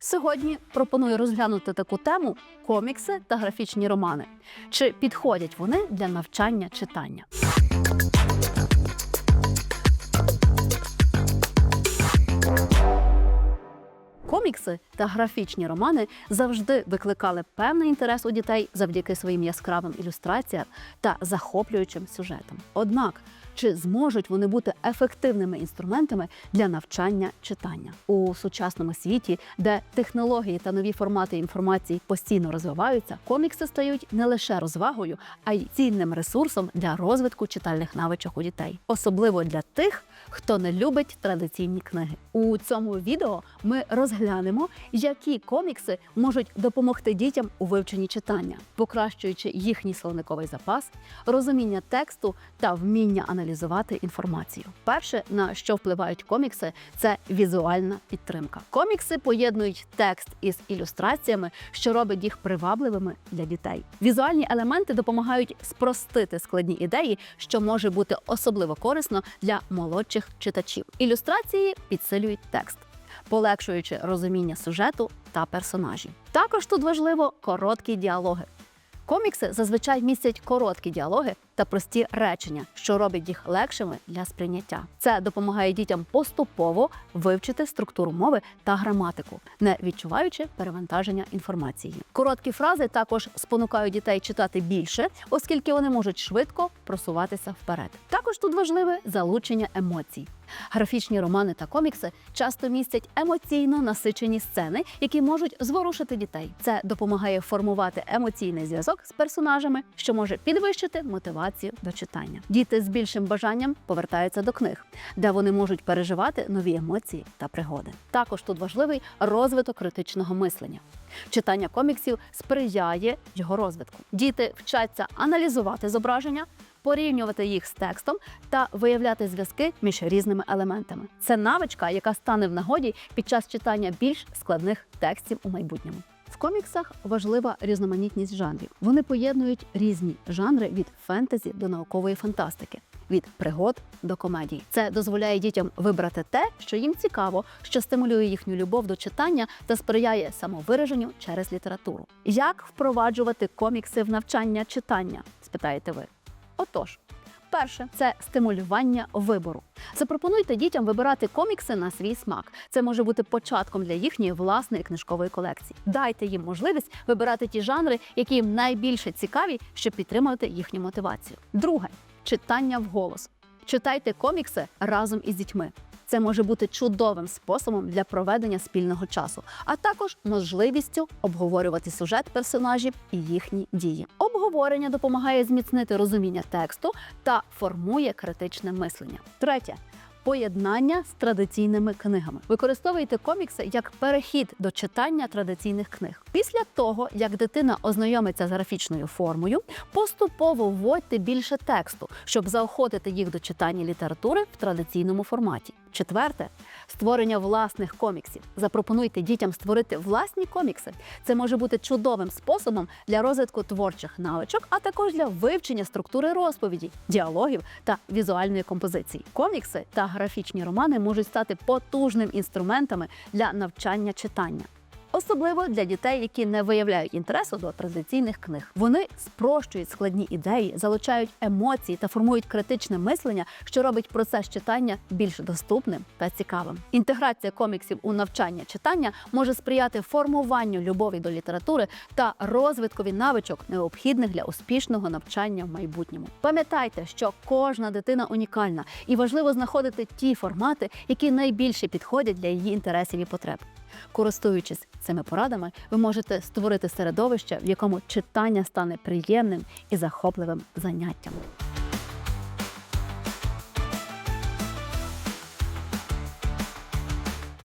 Сьогодні пропоную розглянути таку тему комікси та графічні романи. Чи підходять вони для навчання читання? Комікси та графічні романи завжди викликали певний інтерес у дітей завдяки своїм яскравим ілюстраціям та захоплюючим сюжетам. Однак, чи зможуть вони бути ефективними інструментами для навчання читання у сучасному світі, де технології та нові формати інформації постійно розвиваються, комікси стають не лише розвагою, а й цінним ресурсом для розвитку читальних навичок у дітей, особливо для тих, хто не любить традиційні книги. У цьому відео ми розглянемо, які комікси можуть допомогти дітям у вивченні читання, покращуючи їхній словниковий запас, розуміння тексту та вміння аналізувати інформацію. Перше, на що впливають комікси, це візуальна підтримка. Комікси поєднують текст із ілюстраціями, що робить їх привабливими для дітей. Візуальні елементи допомагають спростити складні ідеї, що може бути особливо корисно для молодших читачів. Ілюстрації підсилюють текст, полегшуючи розуміння сюжету та персонажів. Також тут важливо короткі діалоги. Комікси зазвичай містять короткі діалоги та прості речення, що робить їх легшими для сприйняття. Це допомагає дітям поступово вивчити структуру мови та граматику, не відчуваючи перевантаження інформації. Короткі фрази також спонукають дітей читати більше, оскільки вони можуть швидко просуватися вперед. Також тут важливе залучення емоцій. Графічні романи та комікси часто містять емоційно насичені сцени, які можуть зворушити дітей. Це допомагає формувати емоційний зв'язок з персонажами, що може підвищити мотивацію до читання. Діти з більшим бажанням повертаються до книг, де вони можуть переживати нові емоції та пригоди. Також тут важливий розвиток критичного мислення. Читання коміксів сприяє його розвитку. Діти вчаться аналізувати зображення, порівнювати їх з текстом та виявляти зв'язки між різними елементами. Це навичка, яка стане в нагоді під час читання більш складних текстів у майбутньому. В коміксах важлива різноманітність жанрів. Вони поєднують різні жанри від фентезі до наукової фантастики. Від пригод до комедій це дозволяє дітям вибрати те, що їм цікаво, що стимулює їхню любов до читання та сприяє самовираженню через літературу. Як впроваджувати комікси в навчання читання? спитаєте ви. Отож, перше це стимулювання вибору. Запропонуйте дітям вибирати комікси на свій смак. Це може бути початком для їхньої власної книжкової колекції. Дайте їм можливість вибирати ті жанри, які їм найбільше цікаві, щоб підтримувати їхню мотивацію. Друге читання вголос. Читайте комікси разом із дітьми. Це може бути чудовим способом для проведення спільного часу, а також можливістю обговорювати сюжет персонажів і їхні дії. Обговорення допомагає зміцнити розуміння тексту та формує критичне мислення. Третє. Поєднання з традиційними книгами. Використовуйте комікси як перехід до читання традиційних книг. Після того, як дитина ознайомиться з графічною формою, поступово вводьте більше тексту, щоб заохотити їх до читання літератури в традиційному форматі. Четверте створення власних коміксів. Запропонуйте дітям створити власні комікси. Це може бути чудовим способом для розвитку творчих навичок, а також для вивчення структури розповіді, діалогів та візуальної композиції. Комікси та графічні романи можуть стати потужним інструментами для навчання читання. Особливо для дітей, які не виявляють інтересу до традиційних книг. Вони спрощують складні ідеї, залучають емоції та формують критичне мислення, що робить процес читання більш доступним та цікавим. Інтеграція коміксів у навчання читання може сприяти формуванню любові до літератури та розвиткові навичок, необхідних для успішного навчання в майбутньому. Пам'ятайте, що кожна дитина унікальна, і важливо знаходити ті формати, які найбільше підходять для її інтересів і потреб. Користуючись цими порадами, ви можете створити середовище, в якому читання стане приємним і захопливим заняттям.